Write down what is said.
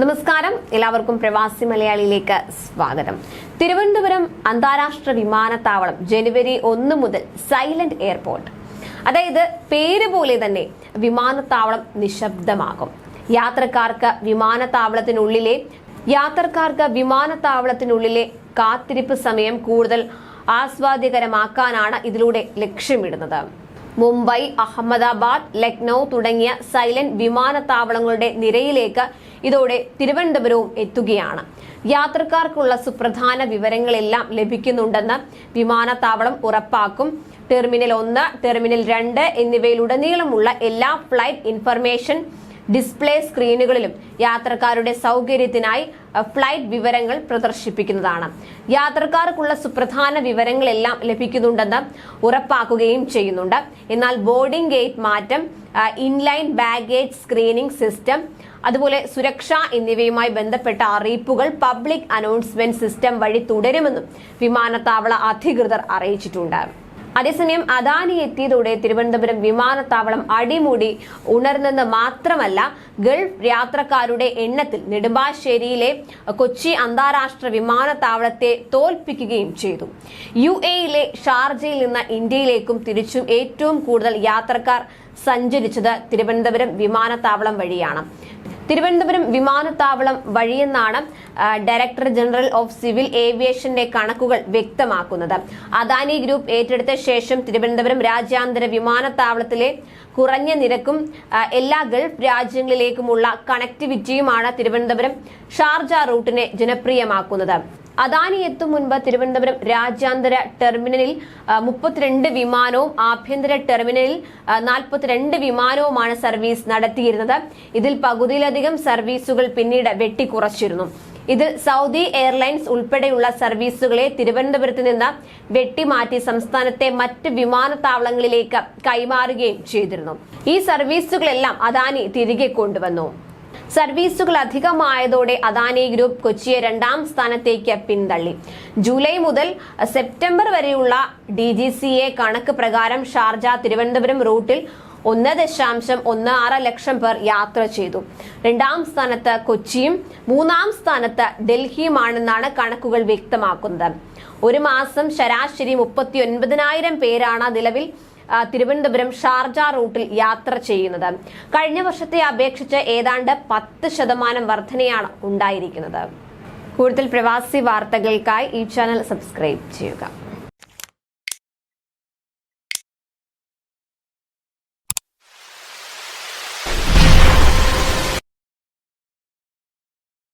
നമസ്കാരം. എല്ലാവർക്കും പ്രവാസി മലയാളിയിലേക്ക് സ്വാഗതം. തിരുവനന്തപുരം അന്താരാഷ്ട്ര വിമാനത്താവളം ജനുവരി ഒന്ന് മുതൽ സൈലന്റ് എയർപോർട്ട്. അതായത് പേര് പോലെ തന്നെ വിമാനത്താവളം നിശബ്ദമാകും. യാത്രക്കാർക്ക് വിമാനത്താവളത്തിനുള്ളിലെ യാത്രക്കാർക്ക് വിമാനത്താവളത്തിനുള്ളിലെ കാത്തിരിപ്പ് സമയം കൂടുതൽ ആസ്വാദ്യകരമാക്കാനാണ് ഇതിലൂടെ ലക്ഷ്യമിടുന്നത്. മുംബൈ അഹമ്മദാബാദ് ലക്നൗ തുടങ്ങിയ സൈലന്റ് വിമാനത്താവളങ്ങളുടെ നിരയിലേക്ക് ഇതോടെ തിരുവനന്തപുരവും എത്തുകയാണ്. യാത്രക്കാർക്കുള്ള സുപ്രധാന വിവരങ്ങളെല്ലാം ലഭിക്കുന്നുണ്ടെന്ന് വിമാനത്താവളം ഉറപ്പാക്കും. ടെർമിനൽ ഒന്ന് ടെർമിനൽ രണ്ട് എന്നിവയിലുടനീളമുള്ള എല്ലാ ഫ്ലൈറ്റ് ഇൻഫർമേഷൻ ഡിസ്പ്ലേ സ്ക്രീനുകളിലും യാത്രക്കാരുടെ സൗകര്യത്തിനായി ഫ്ലൈറ്റ് വിവരങ്ങൾ പ്രദർശിപ്പിക്കുന്നതാണ്. യാത്രക്കാർക്കുള്ള സുപ്രധാന വിവരങ്ങളെല്ലാം ലഭിക്കുന്നുണ്ടെന്ന് ഉറപ്പാക്കുകയും ചെയ്യുന്നുണ്ട്. എന്നാൽ ബോർഡിംഗ് ഗേറ്റ് മാറ്റം ഇൻലൈൻ ബാഗേജ് സ്ക്രീനിംഗ് സിസ്റ്റം അതുപോലെ സുരക്ഷ എന്നിവയുമായി ബന്ധപ്പെട്ട അറിയിപ്പുകൾ പബ്ലിക് അനൗൺസ്മെന്റ് സിസ്റ്റം വഴി തുടരുമെന്നും വിമാനത്താവള അധികൃതർ അറിയിച്ചിട്ടുണ്ട്. അതേസമയം അദാനി എത്തിയതോടെ തിരുവനന്തപുരം വിമാനത്താവളം അടിമുടി ഉണർന്നെന്ന് മാത്രമല്ല ഗൾഫ് യാത്രക്കാരുടെ എണ്ണത്തിൽ നെടുമ്പാശ്ശേരിയിലെ കൊച്ചി അന്താരാഷ്ട്ര വിമാനത്താവളത്തെ തോൽപ്പിക്കുകയും ചെയ്തു. യു എയിലെ ഷാർജയിൽ നിന്ന് ഇന്ത്യയിലേക്കും തിരിച്ചും ഏറ്റവും കൂടുതൽ യാത്രക്കാർ സഞ്ചരിച്ചത് തിരുവനന്തപുരം വിമാനത്താവളം വഴിയാണ്. തിരുവനന്തപുരം വിമാനത്താവളം വഴിയെന്നാണ് ഡയറക്ടർ ജനറൽ ഓഫ് സിവിൽ ഏവിയേഷന്റെ കണക്കുകൾ വ്യക്തമാക്കുന്നത്. അദാനി ഗ്രൂപ്പ് ഏറ്റെടുത്ത ശേഷം തിരുവനന്തപുരം രാജ്യാന്തര വിമാനത്താവളത്തിലെ കുറഞ്ഞ നിരക്കും എല്ലാ ഗൾഫ് രാജ്യങ്ങളിലേക്കുമുള്ള കണക്ടിവിറ്റിയുമാണ് തിരുവനന്തപുരം ഷാർജ റൂട്ടിനെ ജനപ്രിയമാക്കുന്നത്. അദാനി എത്തും മുൻപ് തിരുവനന്തപുരം രാജ്യാന്തര ടെർമിനലിൽ മുപ്പത്തിരണ്ട് വിമാനവും ആഭ്യന്തര ടെർമിനലിൽ നാൽപ്പത്തിരണ്ട് വിമാനവുമാണ് സർവീസ് നടത്തിയിരുന്നത്. ഇതിൽ പകുതിയിലധികം സർവീസുകൾ പിന്നീട് വെട്ടിക്കുറച്ചിരുന്നു. ഇത് സൗദി എയർലൈൻസ് ഉൾപ്പെടെയുള്ള സർവീസുകളെ തിരുവനന്തപുരത്ത് നിന്ന് വെട്ടിമാറ്റി സംസ്ഥാനത്തെ മറ്റ് വിമാനത്താവളങ്ങളിലേക്ക് കൈമാറുകയും ചെയ്തിരുന്നു. ഈ സർവീസുകളെല്ലാം അദാനി തിരികെ കൊണ്ടുവന്നു. സർവീസുകൾ അധികമായതോടെ അദാനി ഗ്രൂപ്പ് കൊച്ചിയെ രണ്ടാം സ്ഥാനത്തേക്ക് പിന്തള്ളി. ജൂലൈ മുതൽ സെപ്റ്റംബർ വരെയുള്ള ഡി ജി സി എ കണക്ക് പ്രകാരം ഷാർജ തിരുവനന്തപുരം റൂട്ടിൽ ഒന്ന് ദശാംശം ഒന്ന് ആറ് ലക്ഷം പേർ യാത്ര ചെയ്തു. രണ്ടാം സ്ഥാനത്ത് കൊച്ചിയും മൂന്നാം സ്ഥാനത്ത് ഡൽഹിയുമാണെന്നാണ് കണക്കുകൾ വ്യക്തമാക്കുന്നത്. ഒരു മാസം ശരാശരി മുപ്പത്തി ഒൻപതിനായിരം പേരാണ് നിലവിൽ തിരുവനന്തപുരം ഷാർജ റൂട്ടിൽ യാത്ര ചെയ്യുന്നത്. കഴിഞ്ഞ വർഷത്തെ അപേക്ഷിച്ച് ഏതാണ്ട് പത്ത് ശതമാനം വർധനയാണ് ഉണ്ടായിരിക്കുന്നത്. കൂടുതൽ പ്രവാസി വാർത്തകൾക്കായി ഈ ചാനൽ സബ്സ്ക്രൈബ് ചെയ്യുക.